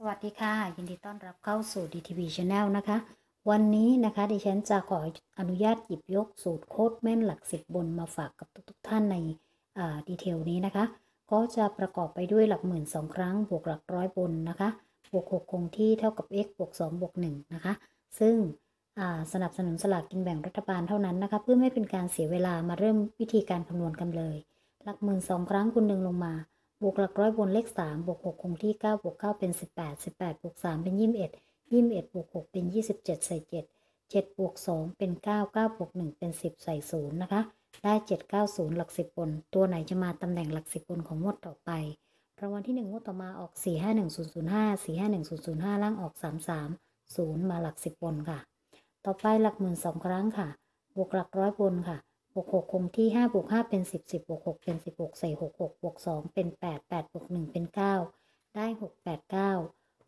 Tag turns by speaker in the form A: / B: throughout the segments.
A: สวัสดีค่ะ ยินดีต้อนรับเข้าสู่ DTV Channel นะคะ วันนี้นะคะดิฉันจะขออนุญาตหยิบยกสูตรโคตรแม่นหลักสิบบนมาฝากกับทุกๆท่านในดีเทลนี้นะคะ ก็จะประกอบไปด้วยหลักหมื่นสองครั้ง บวกหลักร้อยบนนะคะบวกหกคงที่เท่ากับ x บวกสองบวกหนึ่งนะคะ ซึ่งสนับสนุนสลากกินแบ่งรัฐบาลเท่านั้นนะคะ เพื่อไม่เป็นการเสียเวลามาเริ่มวิธีการคำนวณกันเลย หลักหมื่นสองครั้งคุณดึงลงมา บวกหลักร้อยบนเลขสามบวกหกคงที่เก้าบวกเก้าเป็นสิบแปดสิบแปดบวกสามเป็นยี่สิบเอ็ดยี่สิบเอ็ดบวกหกเป็นยี่สิบเจ็ดใส่เจ็ดเจ็ดบวกสองเป็นเก้าเก้าบวกหนึ่งเป็นสิบใส่ศูนย์นะคะ ได้เจ็ดเก้าศูนย์หลักสิบบน ตัวไหนจะมาตำแหน่งหลักสิบบนของงวดต่อไปรางวัลที่หนึ่งงวดต่อมาออกสี่ห้าหนึ่งศูนย์ศูนย์ห้าสี่ห้าหนึ่งศูนย์ศูนย์ห้าล่างออกสามสามศูนย์มาหลักสิบบนค่ะ ต่อไปหลักหมื่นสองครั้งค่ะ บวกหลักร้อยบนค่ะ กหกคงที่ห้าบวกห้าเป็นสิบสิบบวกหกเป็นสิบหกใส่หกหกบวกสองเป็นแปดแปดบวกหนึ่งเป็นเก้าได้หกแปดเก้า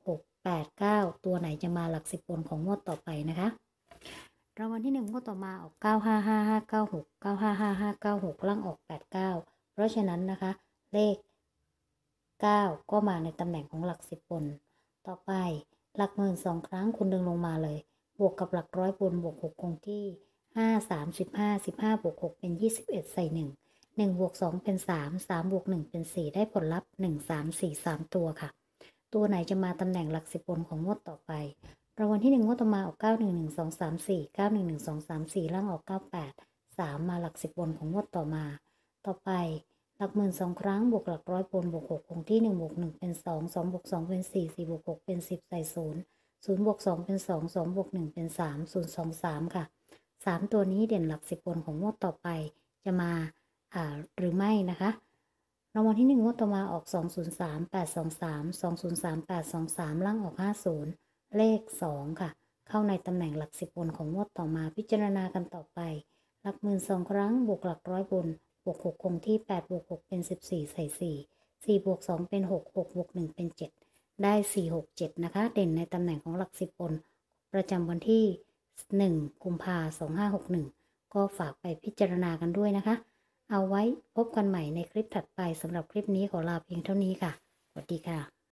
A: หกแปดเก้าตัวไหนจะมาหลักสิบบนของงวดต่อไปนะคะรางวัลที่หนึ่งงวดต่อมาออกเก้าห้าห้าห้าเก้าหกเก้าห้าห้าห้าเก้าหกล่างออกแปดเก้าเพราะฉะนั้นนะคะ เลขเก้าก็มาในตำแหน่งของหลักสิบบน ต่อไปหลักหมื่นสองครั้งคุณดึงลงมาเลย บวกกับหลักร้อยบนบวกหกคงที่ ห้าสามสิบห้าสิบห้าบวกหกเป็นยี่สิบเอ็ดใส่หนึ่งหนึ่งบวกสองเป็นสามสามบวกหนึ่งเป็นสี่ได้ผลลัพธ์หนึ่งสามสี่สามตัวค่ะ ตัวไหนจะมาตำแหน่งหลักสิบบนของงวดต่อไปรางวัลที่หนึ่งงวดต่อมาออกเก้าหนึ่งหนึ่งสองสามสี่เก้าหนึ่งหนึ่งสองสามสี่ล่างออกเก้าแปดสามมาหลักสิบบนของงวดต่อมา ต่อไปหลักหมื่นสองครั้งบวกหลักร้อยบนบวกหกคงที่หนึ่งบวกหนึ่งเป็นสองสองบวกสองเป็นสี่สี่บวกหกเป็นสิบใส่ศูนย์ศูนย์บวกสองเป็นสองสองบวกหนึ่งเป็นสามศูนย์สองสามค่ะ สามตัวนี้เด่นหลักสิบบนของงวดต่อไปจะมาหรือไม่นะคะรางวัลที่หนึ่งงวดต่อมาออกสองศูนย์สามแปดสองสามสองศูนย์สามแปดสองสามล่างออกห้าศูนย์เลขสองค่ะ เข้าในตำแหน่งหลักสิบบนของงวดต่อมาพิจารณากันต่อไป หลักหมื่นสองครั้งบวกหลักร้อยบนบวกหกคงที่แปดบวกหกเป็นสิบสี่ใส่สี่สี่บวกสองเป็นหกหกบวกหนึ่งเป็นเจ็ดได้สี่หกเจ็ดนะคะ เด่นในตำแหน่งของหลักสิบบน ประจำวันที่ หนึ่งกุมภาสองห้าหกหนึ่งก็ฝากไปพิจารณากันด้วยนะคะ เอาไว้พบกันใหม่ในคลิปถัดไปสำหรับคลิปนี้ขอลาเพียงเท่านี้ค่ะ สวัสดีค่ะ